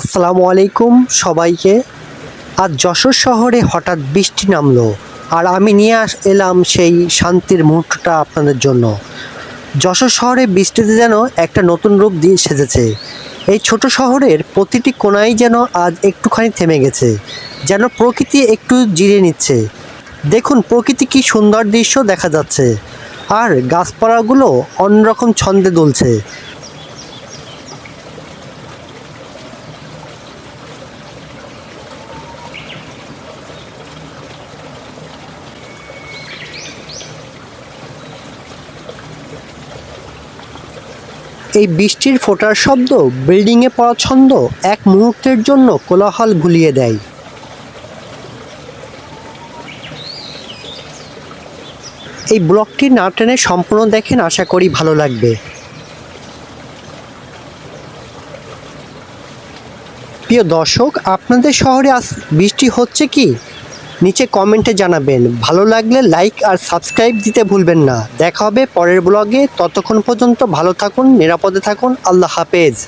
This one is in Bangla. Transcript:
আসসালামু আলাইকুম সবাইকে। আজ যশোর শহরে হঠাৎ বৃষ্টি নামলো আর আমি নিয়ে এলাম সেই শান্তির মুহূর্তটা আপনাদের জন্য। যশোর শহরে বৃষ্টিতে যেন একটা নতুন রূপ দিয়ে সেজেছে। এই ছোট শহরের প্রতিটি কোনায় যেন আজ একটুখানি থেমে গেছে, যেন প্রকৃতি একটু জিরে নিচ্ছে। দেখুন প্রকৃতি কি সুন্দর দৃশ্য দেখা যাচ্ছে। আর গাছপালাগুলো অন্যরকম ছন্দে দুলছে। এই বৃষ্টির ফোটার শব্দ বিল্ডিংয়ে পড়া ছন্দ এক মুহূর্তের জন্য কোলাহল ভুলিয়ে দেয়। এই ব্লগটি না টেনে সম্পূর্ণ দেখেন আশা করি ভালো লাগবে। প্রিয় দর্শক, আপনাদের শহরে আজ বৃষ্টি হচ্ছে কি? নিচে কমেন্টে জানাবেন। ভালো লাগলে লাইক আর সাবস্ক্রাইব দিতে ভুলবেন না। দেখা হবে পরের ব্লগে। ততক্ষণ পর্যন্ত ভালো থাকুন, নিরাপদে থাকুন। আল্লাহ হাফেজ।